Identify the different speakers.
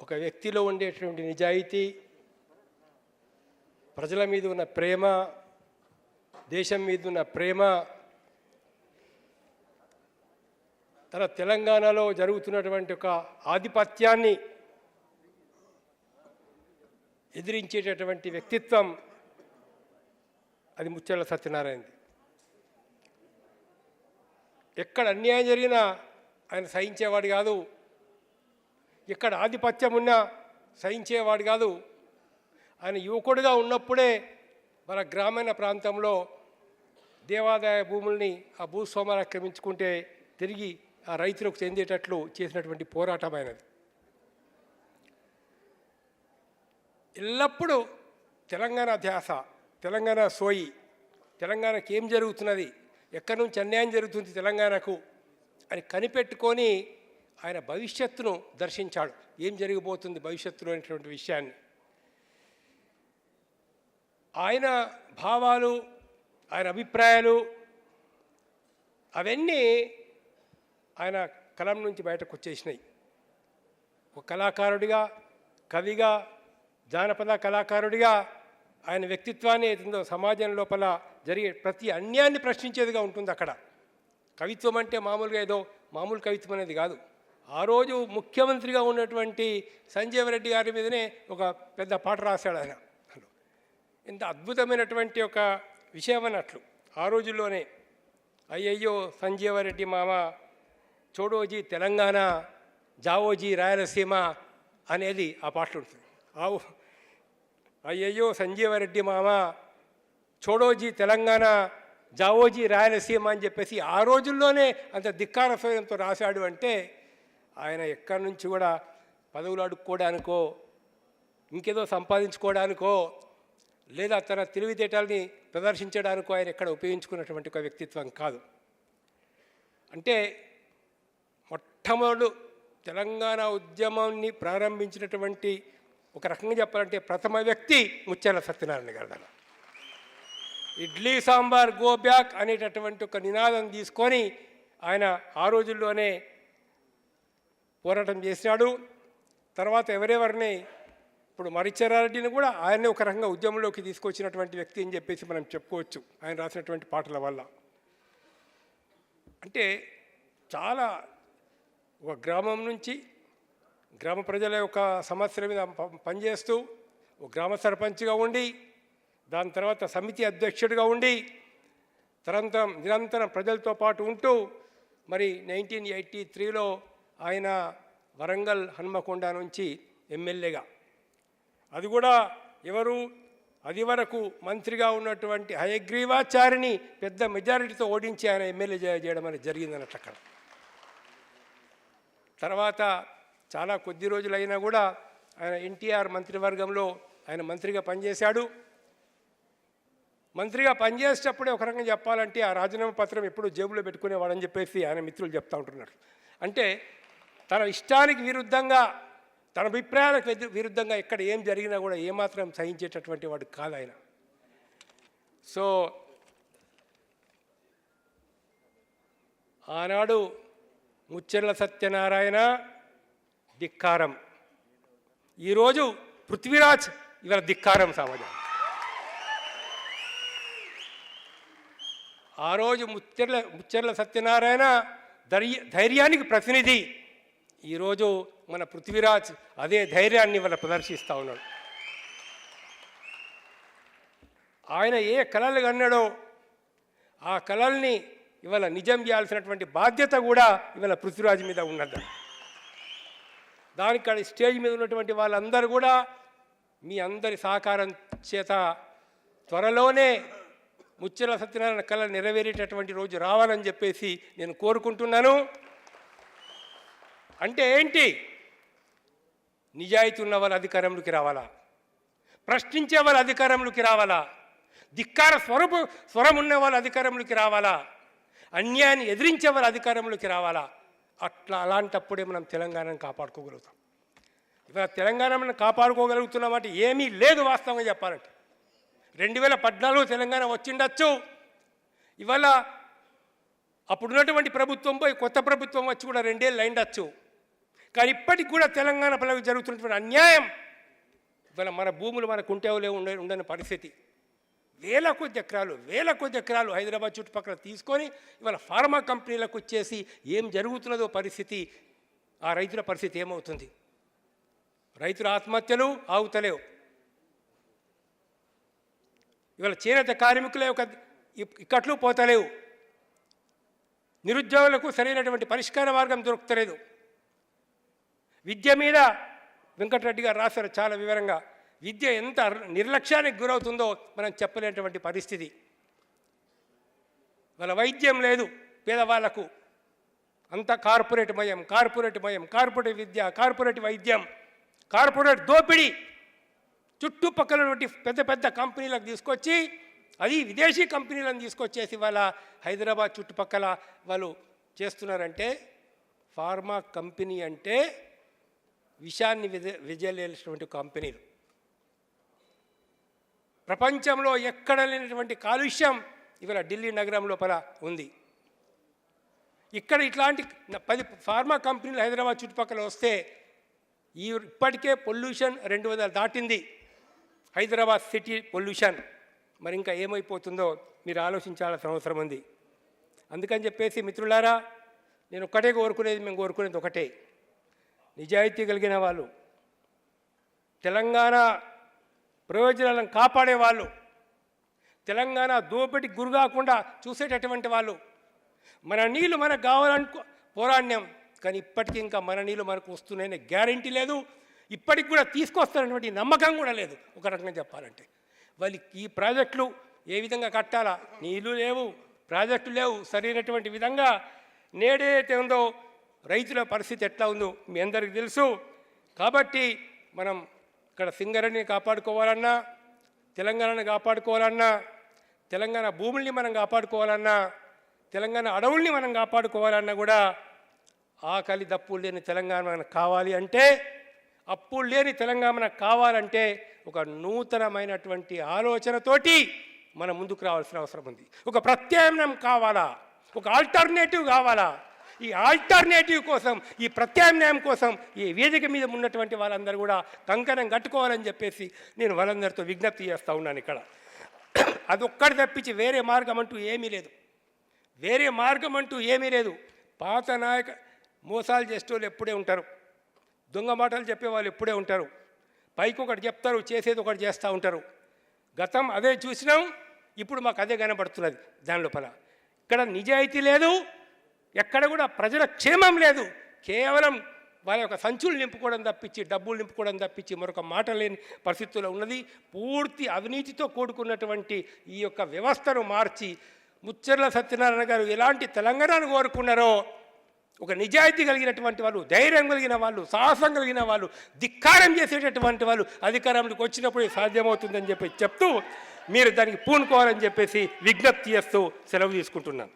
Speaker 1: ఒక వ్యక్తిలో ఉండేటువంటి నిజాయితీ ప్రజల మీద ఉన్న ప్రేమ దేశం మీద ఉన్న ప్రేమ తన తెలంగాణలో జరుగుతున్నటువంటి ఒక ఆధిపత్యాన్ని ఎదిరించేటటువంటి వ్యక్తిత్వం అది ముత్యాల సత్యనారాయణది. ఎక్కడ అన్యాయం జరిగినా ఆయన సహించేవాడు కాదు. ఇక్కడ ఆధిపత్యం ఉన్నా సహించేవాడు కాదు. ఆయన యువకుడిగా ఉన్నప్పుడే మన గ్రామీణ ప్రాంతంలో దేవాదాయ భూముల్ని ఆ భూస్వాములు ఆక్రమించుకుంటే తిరిగి ఆ రైతులకు చెందేటట్లు చేసినటువంటి పోరాటమైనది. ఎల్లప్పుడూ తెలంగాణ ధ్యాస తెలంగాణ సోయి తెలంగాణకి ఏం జరుగుతున్నది ఎక్కడి నుంచి అన్యాయం జరుగుతుంది తెలంగాణకు అని కనిపెట్టుకొని ఆయన భవిష్యత్తును దర్శించాడు. ఏం జరిగిపోతుంది భవిష్యత్తులో అనేటువంటి విషయాన్ని? ఆయన భావాలు ఆయన అభిప్రాయాలు అవన్నీ ఆయన కలం నుంచి బయటకు వచ్చేసినాయి. ఒక కళాకారుడిగా కవిగా జానపద కళాకారుడిగా ఆయన వ్యక్తిత్వాన్ని ఏదో సమాజం లోపల జరిగే ప్రతి అన్యాన్ని ప్రశ్నించేదిగా ఉంటుంది అక్కడ. కవిత్వం అంటే మామూలుగా ఏదో మామూలు కవిత్వం అనేది కాదు. ఆ రోజు ముఖ్యమంత్రిగా ఉన్నటువంటి సంజీవ రెడ్డి గారి మీదనే ఒక పెద్ద పాట రాశాడు ఆయన. ఇంత అద్భుతమైనటువంటి ఒక విషయం అన్నట్లు. ఆ రోజుల్లోనే అయ్యయ్యో సంజీవరెడ్డి మామ చోడోజీ తెలంగాణ జావోజీ రాయలసీమ అనేది ఆ పాటలు ఉంటుంది ఆవు అయ్యయ్యో సంజీవరెడ్డి మామ చోడోజీ తెలంగాణ జావోజీ రాయలసీమ అని చెప్పేసి ఆ రోజుల్లోనే అంత ధిక్కార స్వయంతో రాశాడు అంటే ఆయన ఎక్కడి నుంచి కూడా పదవులు అడుక్కోవడానికో ఇంకేదో సంపాదించుకోవడానికో లేదా తన తెలివితేటల్ని ప్రదర్శించడానికో ఆయన ఎక్కడ ఉపయోగించుకున్నటువంటి ఒక వ్యక్తిత్వం కాదు. అంటే మొట్టమొదలు తెలంగాణ ఉద్యమాన్ని ప్రారంభించినటువంటి ఒక రకంగా చెప్పాలంటే ప్రథమ వ్యక్తి ముత్యాల సత్యనారాయణ గారు ఇడ్లీ సాంబార్ గో బ్యాక్ అనేటటువంటి ఒక నినాదం తీసుకొని ఆయన ఆ రోజుల్లోనే పోరాటం చేసినాడు తర్వాత ఎవరెవరిని ఇప్పుడు మరిచరారెడ్డిని కూడా ఆయన్ని ఒక రకంగా ఉద్యమంలోకి తీసుకొచ్చినటువంటి వ్యక్తి అని చెప్పేసి మనం చెప్పుకోవచ్చు. ఆయన రాసినటువంటి పాటల వల్ల. అంటే చాలా ఒక గ్రామం నుంచి గ్రామ ప్రజల యొక్క సమస్యల మీద పనిచేస్తూ ఒక గ్రామ సర్పంచ్గా ఉండి దాని తర్వాత సమితి అధ్యక్షుడిగా ఉండి తరంతరం నిరంతరం ప్రజలతో పాటు ఉంటూ మరి నైన్టీన్ ఎయిటీ త్రీలో ఆయన వరంగల్ హన్మకొండ నుంచి ఎమ్మెల్యేగా. అది కూడా ఎవరు? అది వరకు మంత్రిగా ఉన్నటువంటి హయగ్రీవాచారిని పెద్ద మెజారిటీతో ఓడించి ఆయన ఎమ్మెల్యే చేయడం అనేది జరిగిందన్నట్టు అక్కడ తర్వాత చాలా కొద్ది రోజులైనా కూడా ఆయన ఎన్టీఆర్ మంత్రివర్గంలో ఆయన మంత్రిగా పనిచేశాడు. మంత్రిగా పనిచేసేటప్పుడే ఒక రకంగా చెప్పాలంటే ఆ రాజీనామా పత్రం ఎప్పుడు జేబులో పెట్టుకునేవాడని చెప్పేసి ఆయన మిత్రులు చెప్తా ఉంటున్నారు. అంటే తన ఇష్టానికి విరుద్ధంగా తన అభిప్రాయాలకు విరుద్ధంగా ఎక్కడ ఏం జరిగినా కూడా ఏమాత్రం సహించేటటువంటి వాడు కాదు ఆయన. సో ఆనాడు ముచ్చెర్ల సత్యనారాయణ ధిక్కారం. ఈరోజు పృథ్వీరాజ్ ఇవాళ ధిక్కారం సమాజం ఆ రోజు ముచ్చెర్ల ముచ్చెర్ల సత్యనారాయణ ధైర్య ధైర్యానికి ప్రతినిధి. ఈరోజు మన పృథ్వీరాజ్ అదే ధైర్యాన్ని ఇవాళ ప్రదర్శిస్తూ ఉన్నాడు. ఆయన ఏ కళలు కన్నాడో ఆ కళల్ని ఇవాళ నిజం చేయాల్సినటువంటి బాధ్యత కూడా ఇవాళ పృథ్వీరాజ్ మీద ఉన్నది. దానికి కాడ స్టేజ్ మీద ఉన్నటువంటి వాళ్ళందరూ కూడా మీ అందరి సహకారం చేత త్వరలోనే ముచ్చెల సత్యనారాయణ కళ నెరవేరేటటువంటి రోజు రావాలని చెప్పేసి నేను కోరుకుంటున్నాను. అంటే ఏంటి? నిజాయితీ ఉన్న వాళ్ళ అధికారంలోకి రావాలా? ప్రశ్నించే వాళ్ళ అధికారంలోకి రావాలా? ధిక్కార స్వరూపు స్వరం ఉన్న వాళ్ళ అధికారంలోకి రావాలా? అన్యాయాన్ని ఎదిరించే వాళ్ళ అధికారంలోకి రావాలా? అట్లా అలాంటప్పుడే మనం తెలంగాణను కాపాడుకోగలుగుతాం. ఇవాళ తెలంగాణ మనం కాపాడుకోగలుగుతున్నామంటే ఏమీ లేదు వాస్తవంగా చెప్పాలంటే. రెండు వేల పద్నాలుగు తెలంగాణ వచ్చిండొచ్చు. ఇవాళ అప్పుడున్నటువంటి ప్రభుత్వం పోయి కొత్త ప్రభుత్వం వచ్చి కూడా రెండేళ్ళు అయిండొచ్చు. కానీ ఇప్పటికి కూడా తెలంగాణ ప్రజలకు జరుగుతున్నటువంటి అన్యాయం. ఇవాళ మన భూములు మనకు ఉంటేవలే ఉండే ఉండని పరిస్థితి. వేల కొద్ది ఎకరాలు వేల కొద్ది ఎకరాలు హైదరాబాద్ చుట్టుపక్కల తీసుకొని ఇవాళ ఫార్మా కంపెనీలకు వచ్చేసి ఏం జరుగుతున్నదో పరిస్థితి ఆ రైతుల పరిస్థితి ఏమవుతుంది? రైతుల ఆత్మహత్యలు ఆగుతలేవు. ఇవాళ చేనేత కార్మికుల యొక్క ఇక్కట్లు పోతలేవు. నిరుద్యోగులకు సరైనటువంటి పరిష్కార మార్గం దొరుకుతలేదు. విద్య మీద వెంకటరెడ్డి గారు రాశారు చాలా వివరంగా. విద్య ఎంత నిర్లక్ష్యానికి గురవుతుందో మనం చెప్పలేనటువంటి పరిస్థితి. వాళ్ళ వైద్యం లేదు పేదవాళ్ళకు. అంతా కార్పొరేట్ మయం కార్పొరేట్ మయం కార్పొరేట్ విద్య కార్పొరేట్ వైద్యం కార్పొరేట్ దోపిడీ. చుట్టుపక్కలటువంటి పెద్ద పెద్ద కంపెనీలకు తీసుకొచ్చి అది విదేశీ కంపెనీలను తీసుకొచ్చేసి వాళ్ళ హైదరాబాద్ చుట్టుపక్కల వాళ్ళు చేస్తున్నారంటే ఫార్మా కంపెనీ అంటే విషాన్ని విజ విజయలేనటువంటి కంపెనీలు. ప్రపంచంలో ఎక్కడ లేనటువంటి కాలుష్యం ఇవాళ ఢిల్లీ నగరం లోపల ఉంది. ఇక్కడ ఇట్లాంటి పది ఫార్మా కంపెనీలు హైదరాబాద్ చుట్టుపక్కల వస్తే ఈ ఇప్పటికే పొల్యూషన్ రెండు వందలు దాటింది. Hyderabad city pollution. మరి ఇంకా ఏమైపోతుందో మీరు ఆలోచించాల్సిన అవసరం ఉంది. అందుకని చెప్పేసి మిత్రులారా నేను ఒక్కటే కోరుకునేది మేము కోరుకునేది ఒకటే. నిజాయితీ కలిగిన వాళ్ళు తెలంగాణ ప్రయోజనాలను కాపాడే వాళ్ళు తెలంగాణ దోపిడికి గురి కాకుండా చూసేటటువంటి వాళ్ళు. మన నీళ్ళు మనకు కావాలనుకో పోరాణ్యం కానీ ఇప్పటికీ ఇంకా మన నీళ్ళు మనకు వస్తున్నాయనే గ్యారంటీ లేదు. ఇప్పటికి కూడా తీసుకొస్తారనేటువంటి నమ్మకం కూడా లేదు. ఒక రకంగా చెప్పాలంటే. వాళ్ళకి ఈ ప్రాజెక్టులు ఏ విధంగా కట్టాలా? నీళ్ళు లేవు ప్రాజెక్టులు లేవు సరైనటువంటి విధంగా నేడేదైతే ఉందో రైతుల పరిస్థితి ఎట్లా ఉందో మీ అందరికీ తెలుసు. కాబట్టి మనం ఇక్కడ సింగరణిని కాపాడుకోవాలన్నా తెలంగాణను కాపాడుకోవాలన్నా తెలంగాణ భూముల్ని మనం కాపాడుకోవాలన్నా తెలంగాణ అడవుల్ని మనం కాపాడుకోవాలన్నా కూడా ఆకలి దప్పులు లేని తెలంగాణ మనకు కావాలి అంటే అప్పులు లేని తెలంగాణ మనకు కావాలంటే ఒక నూతనమైనటువంటి ఆలోచనతోటి మనం ముందుకు రావాల్సిన అవసరం ఉంది. ఒక ప్రత్యామ్నాయం కావాలా? ఒక ఆల్టర్నేటివ్ కావాలా? ఈ ఆల్టర్నేటివ్ కోసం ఈ ప్రత్యామ్నాయం కోసం ఈ వేదిక మీద ఉన్నటువంటి వాళ్ళందరూ కూడా కంకణం కట్టుకోవాలని చెప్పేసి నేను వాళ్ళందరితో విజ్ఞప్తి చేస్తూ ఉన్నాను ఇక్కడ. అదొక్కటి తప్పించి వేరే మార్గం అంటూ ఏమీ లేదు. వేరే మార్గం అంటూ ఏమీ లేదు. పాత నాయక మోసాలు చేసేవాళ్ళు ఎప్పుడే ఉంటారు. దొంగ మాటలు చెప్పేవాళ్ళు ఎప్పుడే ఉంటారు. పైకి ఒకటి చెప్తారు చేసేది ఒకటి చేస్తూ ఉంటారు. గతం అదే చూసినాం ఇప్పుడు మాకు అదే కనబడుతున్నది దాని లోపల. ఇక్కడ నిజాయితీ లేదు ఎక్కడ కూడా ప్రజల క్షేమం లేదు. కేవలం వారి యొక్క సంచులు నింపుకోవడం తప్పించి డబ్బులు నింపుకోవడం తప్పించి మరొక మాట లేని పరిస్థితుల్లో ఉన్నది. పూర్తి అవినీతితో కూడుకున్నటువంటి ఈ యొక్క వ్యవస్థను మార్చి ముచ్చర్ల సత్యనారాయణ గారు ఎలాంటి తెలంగాణను కోరుకున్నారో ఒక నిజాయితీ కలిగినటువంటి వాళ్ళు ధైర్యం కలిగిన వాళ్ళు సాహసం కలిగిన వాళ్ళు ధిక్కారం చేసేటటువంటి వాళ్ళు అధికారంలోకి వచ్చినప్పుడు సాధ్యమవుతుందని చెప్పి చెప్తూ మీరు దానికి పూనుకోవాలని చెప్పేసి విజ్ఞప్తి చేస్తూ సెలవు తీసుకుంటున్నాను.